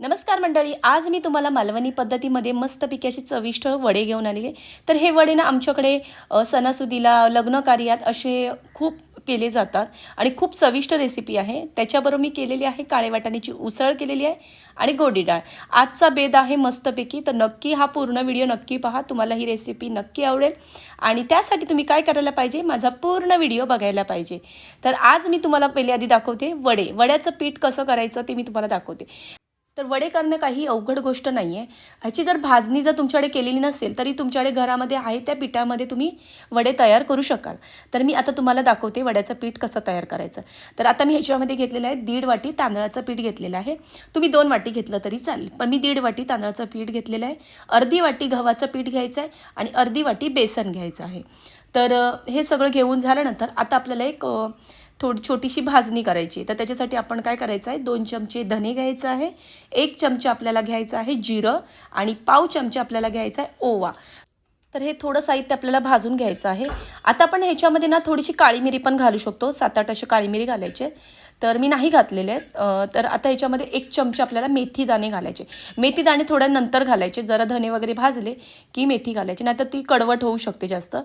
नमस्कार मंडळी आज मी तुम्हाला मालवणी पद्धतीमध्ये मस्तपैकी अशी चविष्ट वडे घेऊन आलेले आहे. तर हे वडे ना आमच्याकडे सणासुदीला लग्न कार्यात असे खूप केले जातात आणि खूप चविष्ट रेसिपी आहे. त्याच्याबरोबर मी केलेली आहे काळे वाटाण्याची उसळ केलेली आहे आणि गोडी डाळ. आजचा बेद आहे मस्तपैकी तर नक्की हा पूर्ण व्हिडिओ नक्की पहा तुम्हाला ही रेसिपी नक्की आवडेल. आणि त्यासाठी तुम्ही काय करायला पाहिजे? माझा पूर्ण व्हिडिओ बघायला पाहिजे. तर आज मी तुम्हाला पहिले आधी दाखवते वडे. वड्याचं पीठ कसं करायचं ते मी तुम्हाला दाखवते. तर वडे करणं काही अवघड गोष्ट नाही आहे ह्याची जर भाजणी जर तुमच्याकडे केलेली नसेल तरी तुमच्याकडे घरामध्ये आहे त्या पिठामध्ये तुम्ही वडे तयार करू शकाल. तर मी आता तुम्हाला दाखवते वड्याचं पीठ कसं तयार करायचं. तर आता मी ह्याच्यामध्ये घेतलेलं आहे दीड वाटी तांदळाचं पीठ घेतलेलं आहे. तुम्ही दोन वाटी घेतलं तरी चालेल पण मी दीड वाटी तांदळाचं पीठ घेतलेलं आहे. अर्धी वाटी गव्हाचं पीठ घ्यायचं आहे आणि अर्धी वाटी बेसन घ्यायचं आहे. तर हे सगळं घेऊन झाल्यानंतर आता आपल्याला एक थोडी छोटीशी भाजणी करायची तर त्याच्यासाठी आपण काय करायचं आहे? दोन चमचे धने घ्यायचं आहे एक चमचा आपल्याला घ्यायचं आहे जिरं आणि पाव चमचा आपल्याला घ्यायचा आहे ओवा. तर हे थोडं साहित्य आपल्याला भाजून घ्यायचं आहे. आता आपण ह्याच्यामध्ये ना थोडीशी काळी मिरी पण घालू शकतो. सात आठ असे काळी मिरी घालायचे तर मी नाही घातलेले आहेत. तर आता ह्याच्यामध्ये एक चमचे आपल्याला मेथी दाणे घालायचे. मेथी दाणे थोड्या नंतर घालायचे. जरा धने वगैरे भाजले की मेथी घालायची. नाहीतर ती कडवट होऊ शकते जास्त.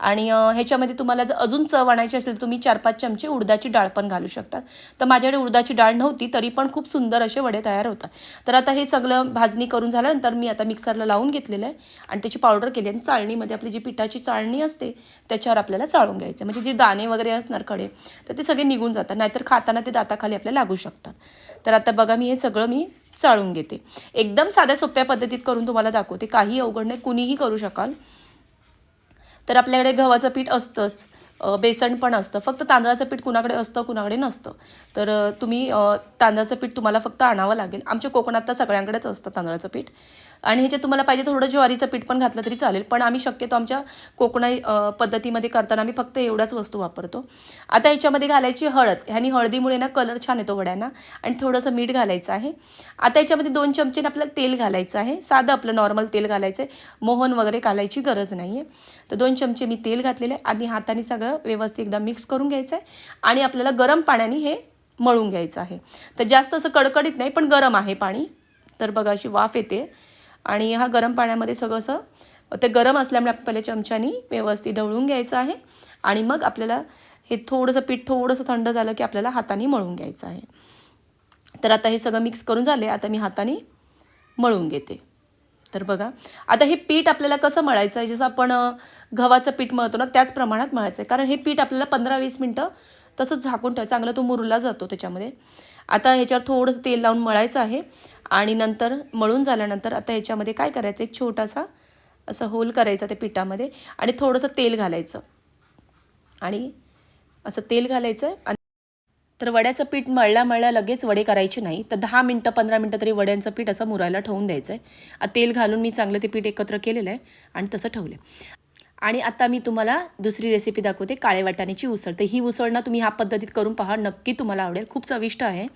आणि ह्याच्यामध्ये तुम्हाला जर अजून चव आणायची असेल तर तुम्ही चार पाच चमचे उडदाची डाळ पण घालू शकतात तर माझ्याकडे उडदाची डाळ नव्हती तरी पण खूप सुंदर असे वडे तयार होतात. तर आता हे सगळं भाजणी करून झाल्यानंतर मी आता मिक्सरला लावून घेतलेलं आहे. आणि त्याची पावडर केली आणि चाळणीमध्ये आपली जी पिठाची चाळणी असते त्याच्यावर आपल्याला चाळून घ्यायचं म्हणजे जे दाणे वगैरे असणार कडे तर ते सगळे निघून जातात. नाहीतर खाताना ते दाताखाली आपल्याला लागू शकतात. तर आता बघा मी हे सगळं मी चाळून घेते. एकदम साध्या सोप्या पद्धतीत करून तुम्हाला दाखवते. काही अवघड नाही कुणीही करू शकाल. तर आपल्याकडे गव्हाचं पीठ असतंच. बेसन पण असतं. फक्त तांदळाचं पीठ कुणाकडे असतं कुणाकडे नसतं. तर तुम्ही तांदळाचं पीठ तुम्हाला फक्त आणावं लागेल. आमच्या कोकणात तर सगळ्यांकडेच असतं तांदळाचं पीठ. आणि ह्याच्यात तुम्हाला पाहिजे थोडं ज्वारीचं पीठ पण घातलं तरी चालेल. पण आम्ही शक्यतो आमच्या कोकणाई पद्धतीमध्ये करताना आम्ही फक्त एवढ्याच वस्तू वापरतो. आता ह्याच्यामध्ये घालायची हळद. ह्यानी हळदीमुळे ना कलर छान येतो वड्यांना. आणि थोडंसं मीठ घालायचं आहे. आता याच्यामध्ये दोन चमचे आपल्याला तेल घालायचं आहे. साधं आपलं नॉर्मल तेल घालायचं आहे. मोहन वगैरे घालायची गरज नाही आहे तर दोन चमचे मी तेल घातलेले आहे. आणि हाताने सगळं व्यवस्थित एकदा मिक्स करून घ्यायचं आहे आणि आपल्याला गरम पाण्याने हे मळून घ्यायचं आहे. तर जास्त असं कडकडीत नाही पण गरम आहे पाणी. तर बघा अशी वाफ येते. आणि हा गरम पाण्यामध्ये सगळं असं ते गरम असल्यामुळे आपण पहिले चमच्यानी व्यवस्थित ढवळून घ्यायचं आहे. आणि मग आपल्याला हे थोडंसं पीठ थोडंसं थंड झालं की आपल्याला हाताने मळून घ्यायचं आहे. तर आता हे सगळं मिक्स करून झाले आता मी हाताने मळून घेते. तर बघा. आता हे पीठ आपल्याला कसं मळायचं आहे जसं आपण गव्हाचं पीठ मळतो ना त्याच प्रमाणात मळायचं आहे कारण हे पीठ आपल्याला पंधरा वीस मिनटं तसंच झाकून ठेवायचं. चांगलं तो मुरला जातो त्याच्यामध्ये. आता ह्याच्यावर थोडंसं तेल लावून मळायचं आहे. आणि नंतर मळून झाल्यानंतर आता ह्याच्यामध्ये काय करायचं? एक छोटासा असं होल करायचा त्या पिठामध्ये. आणि थोडंसं तेल घालायचं. आणि असं तेल घालायचं. आणि तर वड्याचं पीठ मळल्या मळल्या लगेच वडे करायचे नाही तर दहा मिनटं पंधरा मिनटं तरी वड्यांचं पीठ असं मुरायला ठेवून द्यायचं आहे तेल घालून मी चांगलं ते पीठ एकत्र केलेलं आहे आणि तसं ठेवलं आणि आता मी तुम्हाला दुसरी रेसिपी दाखवते काळे वाटाण्याची उसळ. तर ही उसळ ना तुम्ही ह्या पद्धतीत करून पहा नक्की तुम्हाला आवडेल. खूप चविष्ट आहे.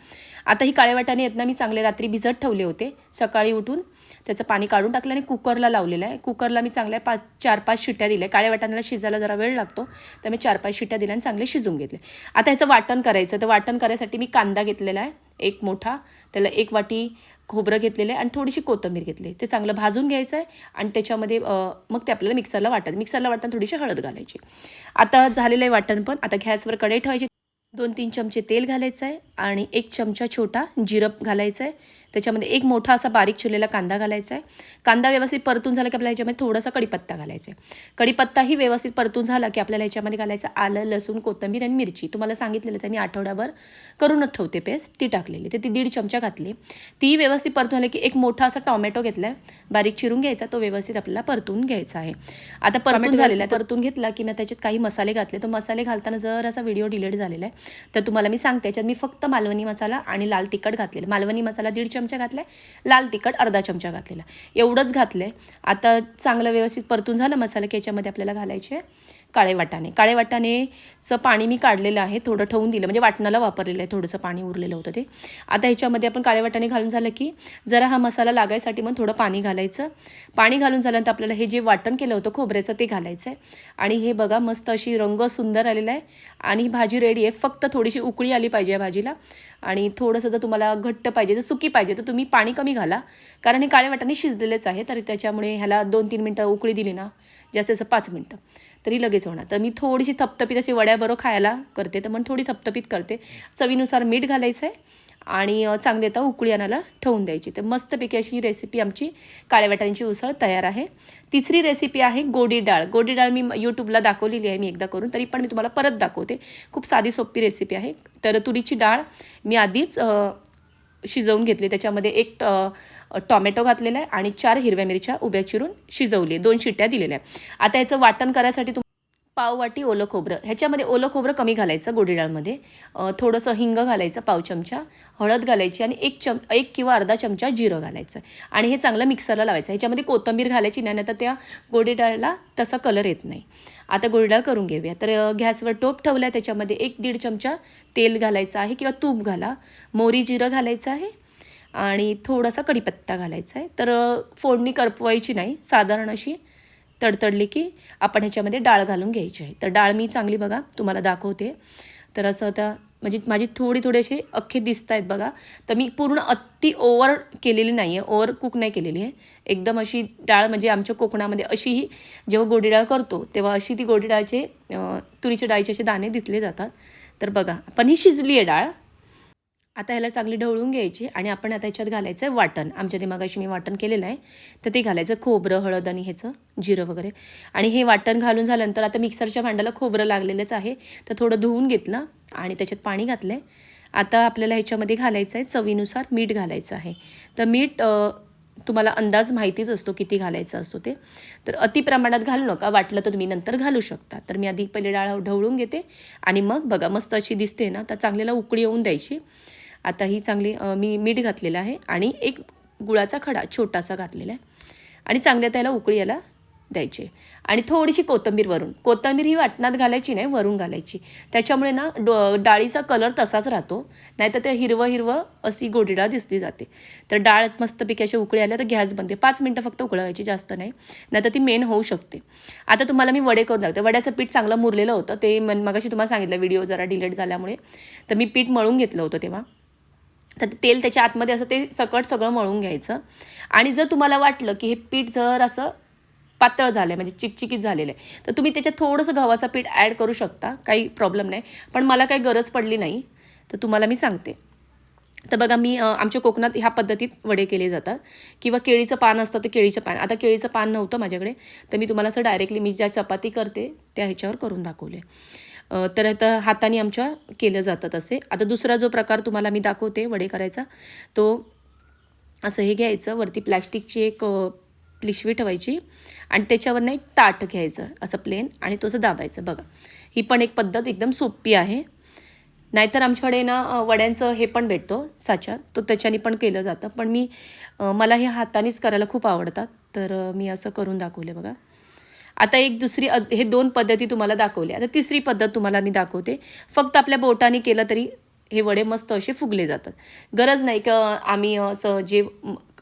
आता ही काळे वाटाणे आहेत ना मी चांगले रात्री भिजत ठेवले होते. सकाळी उठून त्याचं पाणी काढून टाकलं आणि कुकरला लावलेलं आहे. कुकरला मी चांगल्या पाच चार पाच शिट्ट्या दिल्या. काळ्या वाटाण्याला शिजायला जरा वेळ लागतो तर मी चार पाच शिट्ट्या दिल्या आणि चांगले शिजून घेतले. आता ह्याचं वाटण करायचं. तर वाटण करायसाठी मी कांदा घेतलेला आहे. एक मोठा त्याला एक वाटी खोबरं घेतलेलं आहे आणि थोडीशी कोथिंबीर घेतली ते चांगलं भाजून घ्यायचं आहे आणि त्याच्यामध्ये मग ते आपल्याला मिक्सरला वाटायचं मिक्सरला वाटताना थोडीशी हळद घालायची. आता झालेलं आहे वाटण पण. आता गॅसवर कढई ठेवायची. दोन तीन चमचे तेल घालायचं आहे आणि एक चमचा छोटा जिरं घालायचं आहे त्याच्यामध्ये एक मोठा असा बारीक चिरलेला कांदा घालायचा आहे कांदा व्यवस्थित परतून झाला की आपल्याला ह्याच्यामध्ये थोडासा कढीपत्ता घालायचा आहे कढीपत्ताही व्यवस्थित परतून झाला की आपल्याला ह्याच्यामध्ये घालायचं आलं लसूण कोथिंबीर आणि मिरची. तुम्हाला सांगितलेलं तर मी आठवड्याभर करूनच ठेवते पेस्ट ती टाकलेली. तर ती दीड चमचा घातली. ती व्यवस्थित परतून झाली की एक मोठा असा टॉमॅटो घेतला आहे बारीक चिरून घ्यायचा. तो व्यवस्थित आपल्याला परतून घ्यायचा आहे. आता परतून झालेला आहे परतून घेतला की मी त्याच्यात काही मसाले घातले. तो मसाले घालताना जर असा व्हिडिओ डिलीट झालेला आहे. तर तुम्हाला मी सांगते याच्यात मी फक्त मालवणी मसाला आणि लाल तिखट घातलेलं. मालवणी मसाला दीड चमचा घातला लाल तिखट अर्धा चमचा घातलेला. एवढंच घातलं आहे आता चांगलं व्यवस्थित परतून झालं मसाला की याच्यामध्ये आपल्याला घालायचे काळे वाटाणे. काळे वाटाणेचं पाणी मी काढलेलं आहे थोडं ठेवून दिलं. म्हणजे वाटणाला वापरलेलं आहे थोडंसं पाणी उरलेलं होतं ते. आता ह्याच्यामध्ये आपण काळे वाटाणे घालून झालं की जरा हा मसाला लागायसाठी मग थोडं पाणी घालायचं. पाणी घालून झाल्यानंतर आपल्याला हे जे वाटण केलं होतं खोबऱ्याचं ते घालायचं आहे आणि हे बघा मस्त अशी रंग सुंदर आलेला आहे. आणि भाजी रेडी आहे फक्त थोडीशी उकळी आली पाहिजे या भाजीला. आणि थोडंसं जर तुम्हाला घट्ट पाहिजे जर सुकी पाहिजे तर तुम्ही पाणी कमी घाला. कारण हे काळ्या वाटाने शिजलेलेच आहे तर त्याच्यामुळे ह्याला दोन तीन मिनटं उकळी दिली ना जास्त असं पाच मिनटं. तरी लगेच होणार. तर मी थोडीशी थपथपीत अशी वड्याबरोबर खायला करते तर मग थोडी थपथपीत करते. चवीनुसार मीठ घालायचं आहे आणि चांगली आता उकळी आणायला ठेवून द्यायची. तर मस्तपैकी अशी रेसिपी आमची काळ्या वाटाण्यांची उसळ तयार आहे. तिसरी रेसिपी आहे गोडी डाळ. गोडी डाळ मी यूट्यूबला दाखवलेली आहे मी एकदा करून तरी पण मी तुम्हाला परत दाखवते. खूप साधी सोपी रेसिपी आहे. तर तुरीची डाळ मी आधीच शिजवून घेतली. त्याच्यामध्ये एक टॉमॅटो घातलेला आहे आणि चार हिरव्या मिरच्या उभ्या चिरून शिजवली दोन शिट्ट्या दिलेल्या आहे आता याचं वाटण करायसाठी तुम पाववाटी ओलं खोबरं. ह्याच्यामध्ये ओलं खोबरं कमी घालायचं गोडी डाळमध्ये थोडंसं हिंग घालायचं पाव चमचा हळद घालायची आणि एक चम एक किंवा अर्धा चमचा जिरं घालायचं. आणि हे चांगलं मिक्सरला लावायचं. ह्याच्यामध्ये कोथिंबीर घालायची नाही तर त्या गोडी डाळला तसा कलर येत नाही. आता गोडीडाळ करून घेऊया. तर गॅसवर टोप ठेवला आहे त्याच्यामध्ये एक दीड चमचा तेल घालायचं आहे किंवा तूप घाला. मोहरी जिरं घालायचं आहे आणि थोडासा कढीपत्ता घालायचा आहे. तर फोडणी करपवायची नाही साधारण अशी तडतडली की आपण ह्याच्यामध्ये डाळ घालून घ्यायची आहे. तर डाळ मी चांगली बघा तुम्हाला दाखवते. तर असं आता म्हणजे माझी थोडी थोडी अशी अख्खे दिसत आहेत बघा. तर मी पूर्ण अति ओवर केलेली नाही आहे ओवर कुक नाही केलेली आहे. एकदम अशी डाळ म्हणजे आमच्या कोकणामध्ये अशी ही जेव्हा गोडी डाळ करतो तेव्हा अशी ती गोडी डाळचे तुरीच्या डाळीचे असे दाणे दिसले जातात. तर बघा पण ही शिजली आहे डाळ. आता ह्याला चांगली ढवळून घ्यायची आणि आपण आता ह्याच्यात घालायचं आहे वाटण. आमच्या दिमागाशी मी वाटण केलेलं आहे. तर ते घालायचं खोबरं हळद आणि ह्याचं जिरं वगैरे. आणि हे वाटण घालून झाल्यानंतर आता मिक्सरच्या भांड्याला खोबरं लागलेलंच आहे. तर थोडं धुवून घेतलं आणि त्याच्यात पाणी घातलं आहे आता आपल्याला ह्याच्यामध्ये घालायचं आहे चवीनुसार मीठ घालायचं आहे. तर मीठ तुम्हाला अंदाज माहितीच असतो किती घालायचा असतो ते. तर अति प्रमाणात घालू नका. वाटलं तर तुम्ही नंतर घालू शकता. तर मी आधी पहिले डाळ ढवळून घेते. आणि मग बघा मस्त अशी दिसते ना तर चांगल्याला उकळी येऊन द्यायची. आता ही चांगली मी मीठ घातलेलं आहे आणि एक गुळाचा खडा छोटासा घातलेला आहे. आणि चांगल्या त्याला उकळी याला द्यायची आणि थोडीशी कोथिंबीर वरून कोथिंबीर ही वाटणात घालायची नाही वरून घालायची. त्याच्यामुळे ना डो डाळीचा कलर तसाच राहतो नाहीतर ते हिरवं हिरवं अशी गोडी डाळ दिसली जाते. तर डाळ मस्तपैकी अशा उकळी आल्या तर गॅस बनते. पाच मिनटं फक्त उकळवायची जास्त नाही नाहीतर ती मेन होऊ शकते. आता तुम्हाला मी वडे करून दाखवते. वड्याचं पीठ चांगलं मुरलेलं होतं ते मन मगाशी तुम्हाला सांगितलं व्हिडिओ जरा डिलेट झाल्यामुळे. तर मी पीठ मळून घेतलं होतं तेव्हा. तर तेल त्याच्या आतमध्ये असं ते सकट सगळं मळून घ्यायचं. आणि जर तुम्हाला वाटलं की हे पीठ जर असं पातळ झालं आहे म्हणजे चिकचिकीत झालेलं आहे तर तुम्ही त्याच्यात थोडंसं गव्हाचं पीठ ॲड करू शकता काही प्रॉब्लेम नाही. पण मला काही गरज पडली नाही तर तुम्हाला मी सांगते. तर बघा मी आमच्या कोकणात ह्या पद्धतीत वडे केले जातात. किंवा केळीचं पान असतं तर केळीचं पान. आता केळीचं पान नव्हतं माझ्याकडे तर मी तुम्हाला असं डायरेक्टली मी ज्या चपाती करते त्या ह्याच्यावर करून दाखवले. तर आता हाताने आमच्या केलं जातं तसे आता दुसरा जो प्रकार तुम्हाला मी दाखवते वडे करायचा तो असं हे घ्यायचं वरती प्लॅस्टिकची एक पिशवी ठेवायची आणि त्याच्यावरनं एक ताट घ्यायचं असं प्लेन आणि तो असं दाबायचं. बघा ही पण एक पद्धत एकदम सोपी आहे. नाहीतर आमच्याकडे ना वड्यांचं हे पण भेटतो साचा. तो त्याच्याने पण केलं जातं. पण मी मला हे हातानेच करायला खूप आवडतात. तर मी असं करून दाखवले बघा. आता एक दुसरी हे दोन पद्धती तुम्हाला दाखवल्या आता तिसरी पद्धत तुम्हाला मी दाखवते. फक्त आपल्या बोटाने केलं तरी हे वडे मस्त असे फुगले जातात. गरज नाही का आम्ही असं जे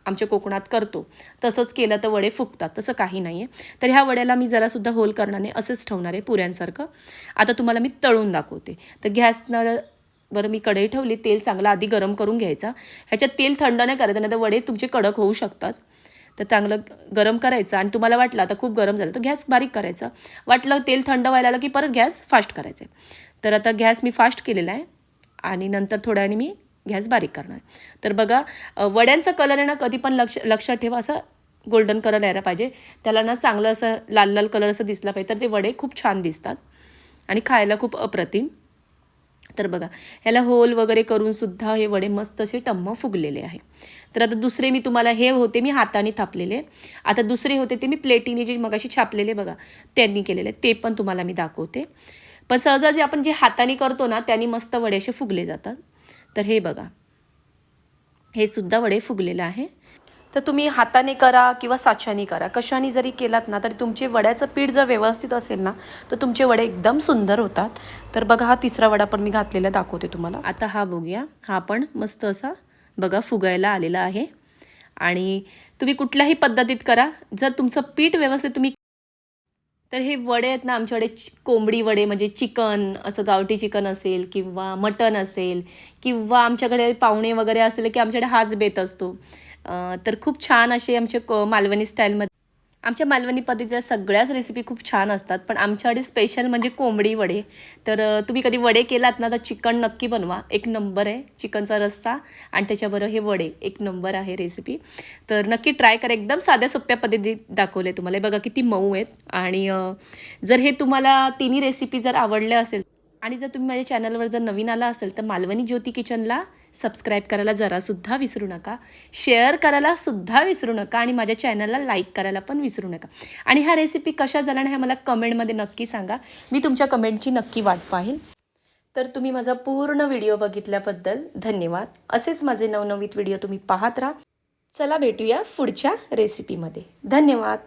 आमच्या कोकणात करतो तसंच केलं तर वडे फुगतात तसं काही नाही आहे तर ह्या वड्याला मी जरासुद्धा होल करणार नाही असंच ठेवणार आहे पुऱ्यांसारखं. आता तुम्हाला मी तळून दाखवते. तर गॅसनं बरं मी कढई ठेवली तेल चांगलं आधी गरम करून घ्यायचा. ह्याच्यात तेल थंड नाही करायचं नाही तर वडे तुमचे कडक होऊ शकतात. तर चांगलं गरम करायचं आणि तुम्हाला वाटलं आता खूप गरम झालं तर गॅस बारीक करायचा. वाटलं तेल थंड व्हायला आलं की परत गॅस फास्ट करायचे. तर आता गॅस मी फास्ट केलेला आहे आणि नंतर थोड्या मी गॅस बारीक करणार तर बघा वड्यांचा कलर आहे ना कधी पण लक्ष लक्षात ठेवा असं गोल्डन कलर यायला पाहिजे. त्याला ना चांगलं असं लाल लाल कलर असं दिसला पाहिजे तर ते वडे खूप छान दिसतात आणि खायला खूप अप्रतिम. तर बघा ह्याला होल वगैरे करून सुद्धा हे वडे मस्त असे टम्म फुगलेले आहे. तर आता दुसरे मी तुम्हाला हे होते मी हाताने थापलेले. आता दुसरे होते ते मी प्लेटीने जे मगाशी छापलेले बघा त्यांनी केलेले. ते पण तुम्हाला मी दाखवते. पण सहजासहजी आपण जे हाताने करतो ना त्यांनी मस्त वडे असे फुगले जातात. तर हे बघा हे सुद्धा वडे फुगलेलं आहे. तर तुम्ही हाताने करा किंवा साच्याने करा. कशाने जरी केलात ना तरी तुमचे वड्याचं पीठ जर व्यवस्थित असेल ना तर तुमचे वडे एकदम सुंदर होतात. तर बघा हा तिसरा वडा पण मी घातलेला दाखवते तुम्हाला. आता हा बघूया. हा पण मस्त असा बघा फुगायला आलेला आहे. आणि तुम्ही कुठल्याही पद्धतीत करा. जर तुमचं पीठ व्यवस्थित तुम्ही तर हे वडे आहेत ना आमच्याकडे कोंबडी वडे म्हणजे चिकन असं गावठी चिकन असेल किंवा मटन असेल किंवा आमच्याकडे पाहुणे वगैरे असेल की आमच्याकडे हाच बेत असतो. तर खूप छान असे आमचे क मालवणी स्टाईलमध्ये आमच्या मालवणी पद्धतीच्या सगळ्याच रेसिपी खूप छान असतात पण आमच्याकडे स्पेशल म्हणजे कोंबडी वडे. तर तुम्ही कधी वडे केलात ना तर चिकन नक्की बनवा. एक नंबर आहे चिकनचा रस्सा आणि त्याच्याबरोबर हे वडे. एक नंबर आहे रेसिपी तर नक्की ट्राय करा. एकदम साध्या सोप्या पद्धतीत दाखवले तुम्हाला. हे बघा किती मऊ आहेत. आणि जर हे तुम्हाला तिन्ही रेसिपी जर आवडल्या असेल आणि जर तुम्ही माझ्या चॅनलवर जर नवीन आला असेल तर मालवणी ज्योती किचनला सबस्क्राईब करायला जरासुद्धा विसरू नका. शेअर करायला सुद्धा विसरू नका आणि माझ्या चॅनलला लाईक करायला पण विसरू नका. आणि ह्या रेसिपी कशा झाल्या ना हे मला कमेंटमध्ये नक्की सांगा. मी तुमच्या कमेंटची नक्की वाट पाहील तर तुम्ही माझा पूर्ण व्हिडिओ बघितल्याबद्दल धन्यवाद. असेच माझे नवनवीत व्हिडिओ तुम्ही पाहत राहा. चला भेटूया पुढच्या रेसिपीमध्ये धन्यवाद.